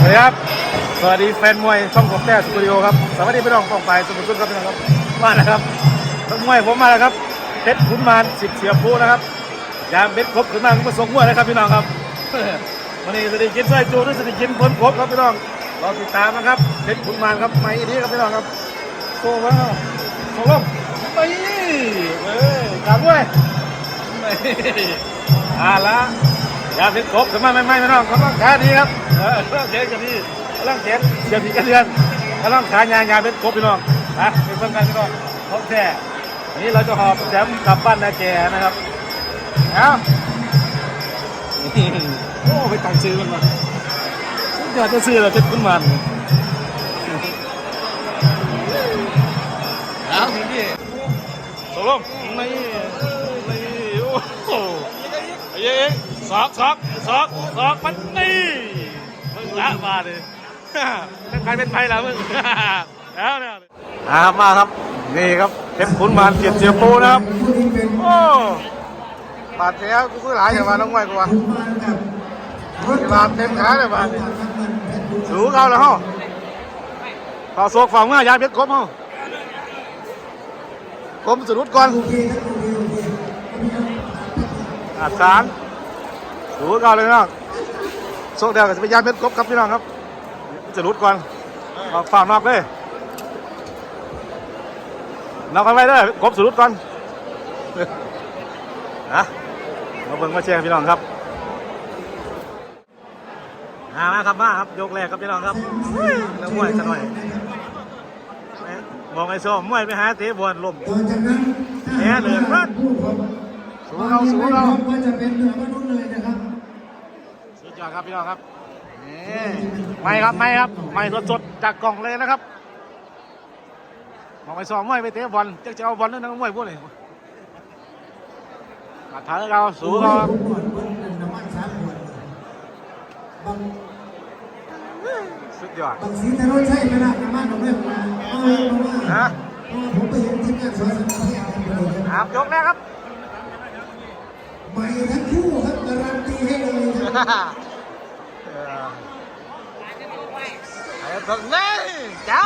สวัสดีครับ สวัสดีแฟนมวยช่องผมแต้สตูดิโอครับ สวัสดีพี่น้องป้องไปสมุทรสุขครับพี่น้องครับ มาแล้วครับนักมวยผมมาแล้วครับเพชรขุนมารสิทธิ์เสียภูนะครับ ยามเพชรครบขึ้นมาก็มาส่งมวยนะครับพี่น้องครับ วันนี้สติกินสร้อยจูหรือสติกินพ้นครบครับพี่น้อง รอติดตามนะครับ เพชรขุนมารครับไม่ดีครับพี่น้องครับโซ่มาโซ่ลงไปเอ้ยกลับด้วยไม่อ่าละ ยาพิษครบสมัยไม่ไม่ไม่น้องกำลังขาดีครับเออกำลังเขียนกันดีกำลังเขียนเสียบผีกันเดือนกำลังขายายาพิษครบพี่น้องนะเป็นเพื่อนกันพี่น้องพบแท้นี้เราจะหอบแชมป์กลับบ้านนาแกนะครับเอาโอ้ไปตังซื้อมันมาสุดยอดจะซื้อเราจะขึ้นมันเอาพี่ตกลงไม่ไม่โอ้โหเย้ สอกสอกสอกสอกมันนี่มึงละมาเลยเป็นใครเป็นใครล่ะมึงแล้วเนี่ยอามาครับนี่ครับเพชรขุนมารเกียรติเสียปูนะครับโอ้บาดแผลกูคือหลายอย่างมาน้องไว้กูวะบาดเต็มขาเลยบาดสูเขาแล้วฮาต่อโศกฝั่งเมื่อยาเพชรครบเฮากรมสรุดก่อนอาสาร สูงเอาเลยพี่น้องโชคเดียวกับจะไปยานเพชรครบครับพี่น้องครับ จะรุดก่อนออกฝ่านอกเลยนอกกันไว้เลยครบสุดรุดก่อนนะมาเบิ่งมาแชร์พี่น้องครับมามาครับมาครับยกแรกครับพี่น้องครับแล้วมวยซะหน่อยแหม่มองไอ้โซ่มวยไปหาเตะบอลลมต่อจากนั้นแหม่เหลือเพื่อนผู้ของสูงเอาสูงเอาก็จะเป็นเหนือมนุษย์เลยนะครับสุด ยอดครับพี่น้องครับนี่ไม่ครับไม่ครับไม่สดๆจากกล่องเลยนะครับมองไปสองมวยไปเตะบอลจะจะเอาบอลนั่นนักมวยพวกนี้มาท้าเราสูงเราครับก่อนเพิ่งหนึ่งน้ำมันสามขวดบางสุดยอดบางสีทะลุใช่ไหมล่ะน้ำมันของเรื่องมาเอาเลยเพราะว่านะเพราะว่าผมไปเห็นทีมงานสอนสังเกตกันเลยคครับรับยกแรกครับใหม่ทั้งคู่ครับการันตีให้เลยครับ เออ ไอ้ตัวนี่เจ้า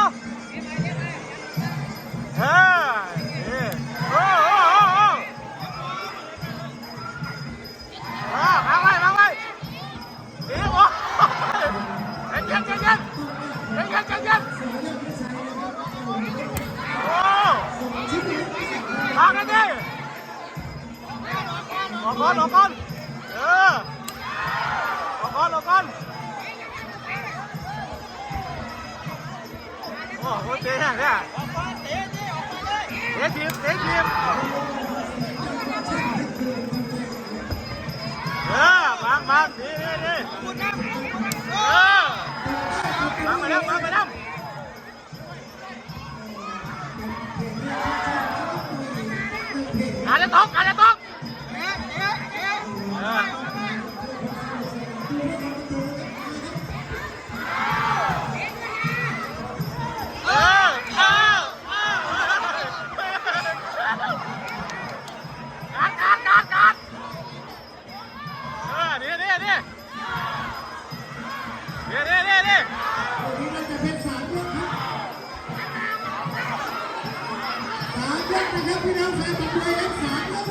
อบังบังดีดีดีเออบังไปแล้วบังไปแล้วอาจจะตกอาจจะตกเนะครับพี่น้องแฟนตะกุยครับสามยก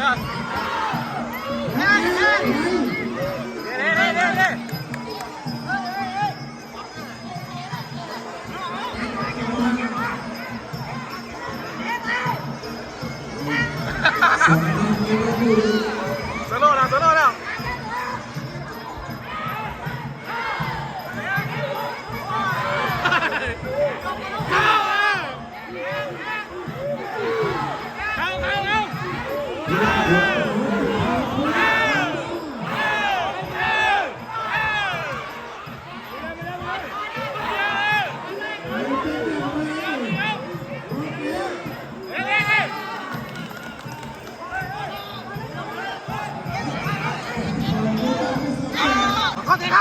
ครับเออนี่นี่นี่นี่นี่ส ขอตีเข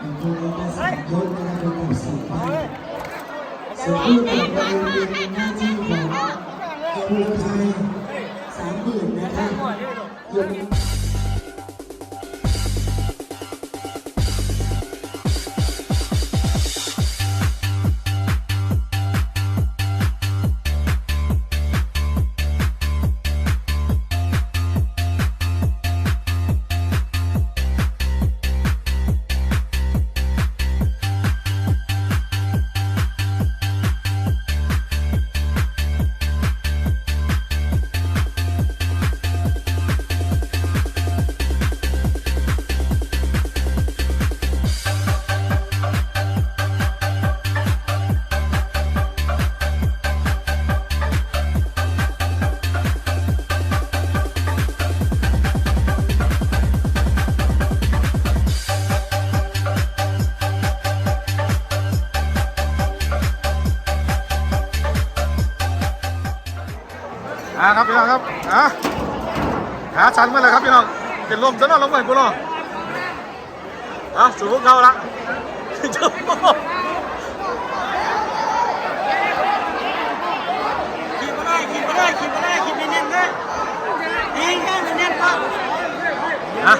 สามกับเป็นแบบสี่ไปส่งประต้องเจ้สามหมื่นนะครับ อ่าครับพี่น้องครับอะขาชันมาเลยครับพี่น้องเป็นลมซะหน่อยลงไปกูเนาะอะสู่พวกเขาละจุ๊บขีดมาได้ขีดมาได้ขีดมาได้ขี่ไปเน้นๆเลยยิงแค่เน้นๆก็อะ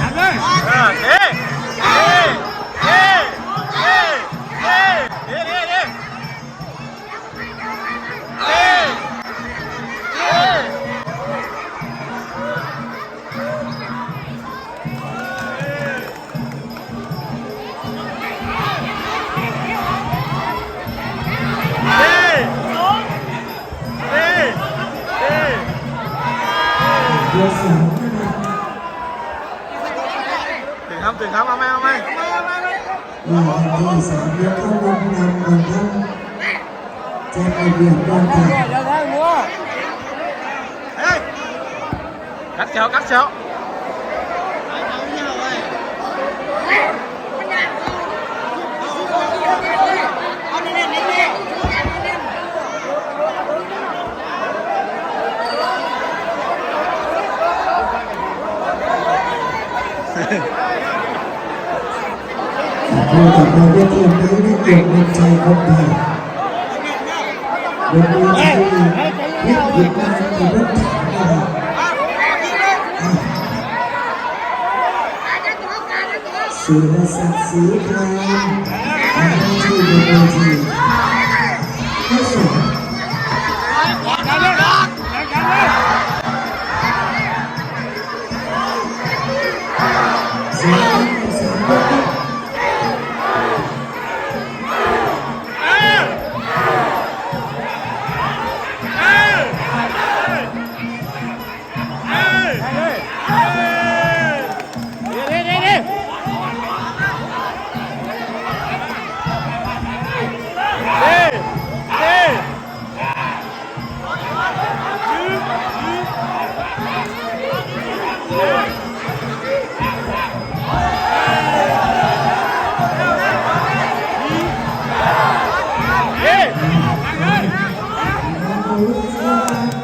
ทำเลยอะ những thông tin làm bản thân trong một việc quan trọng cắt chéo cắt chéo เราจะไปเรียกเรียนรู้ในเก่งในใจคนไทยวันนี้ที่วิกฤตการณ์ขอรถถังนะครับสุรศักดิ์ศรีพรามทำหน้าที่บนเวที Deus,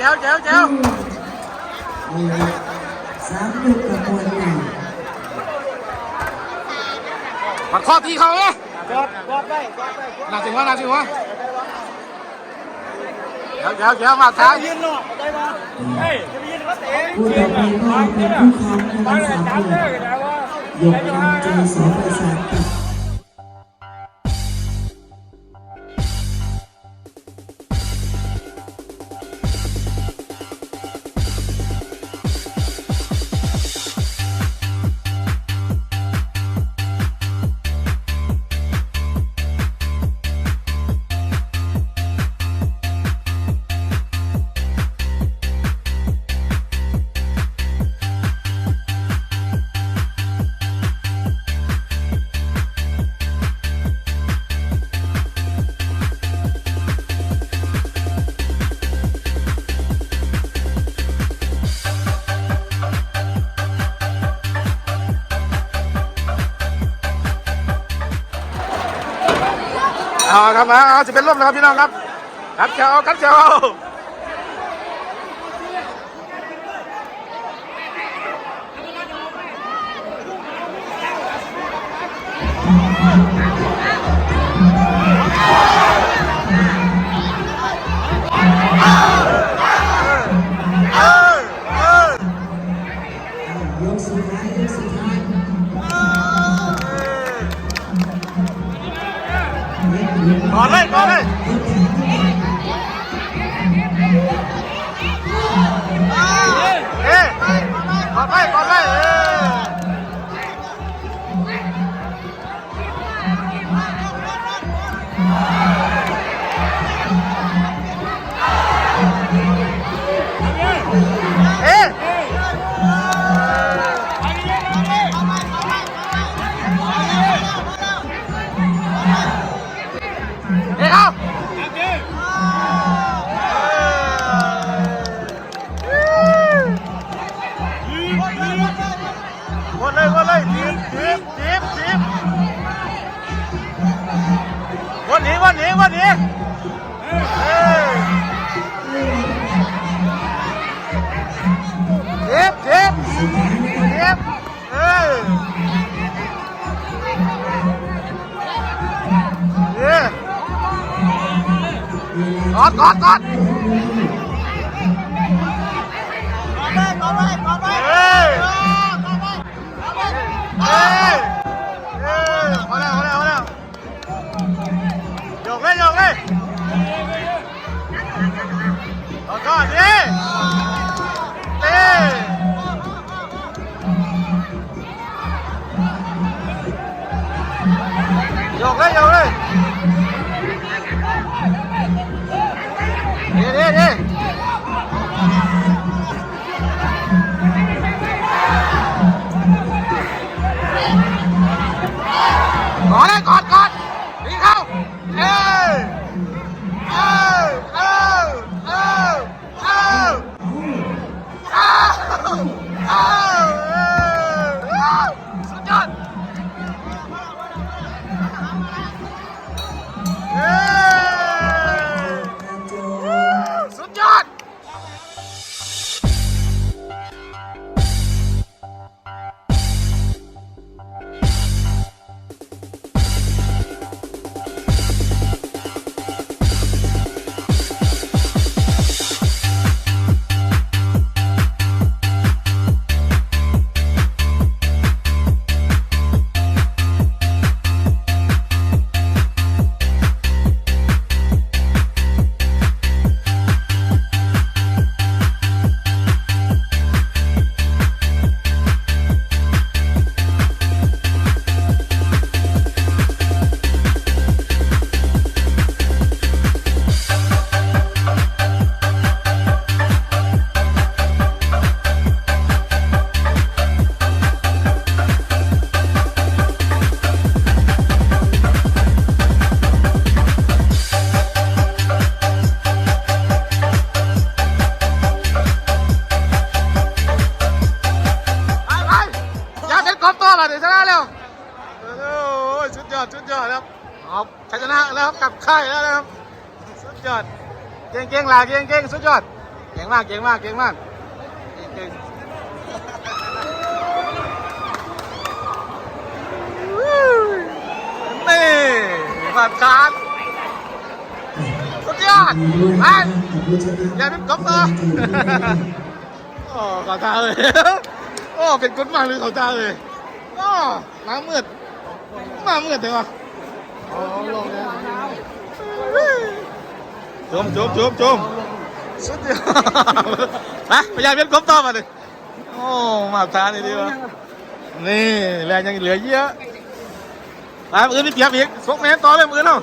แจ๋วแจ๋วแจ๋วนี่ครับสามลูกกับวลใหญ่ปัดข้อตีเขาไงกอดกอดไปกอดไปหนักจริงวะหนักจริงวะแจ๋วแจ๋วแจ๋วมาท้ายยืนหนอกได้ปะเฮ้ยจะไปยืนเขาเตะคู่ต่อไปก็เป็นคู่ค้ำนะครับสามหมื่นยกนำใจสอประสาน เอาครับมาเอาจะเป็นร่มนะครับพี่น้องครับกัดเจ้ากัดเจ้า กอดกอดกอด โยกเลยโยกเลยดีดีดีกอดเลยกอดกอดดีเข้าเอ้เอ้ยเอ้ยเอ้ยเอ้ยอ้เอ้สุดยอด เค่ายแล้วนะครับ สุดยอด เก่งเก่งๆหลาเก่งเก่งๆสุดยอด เก่งมาก เก่งมาก เก่งมาก เก่งนี่ผ่านการสุดยอดดีด้วยไปอย่าเป็นก๊อฟต่อโอ้ขอตาเลย โอ้ เป็นกุ๊ดมากเลยขอตาเลยโอ้มาเมืดมาเมืดเลยวะ จมจมจมจมสุดยอดไปพยายามเป็นก๊อฟต่อมาเลยโอ้มาทานนี่ดีวะนี่แรงยังเหลือเยอะไปมือนี่เปียกอีกสกแม่ต่อเลยมือเนาะ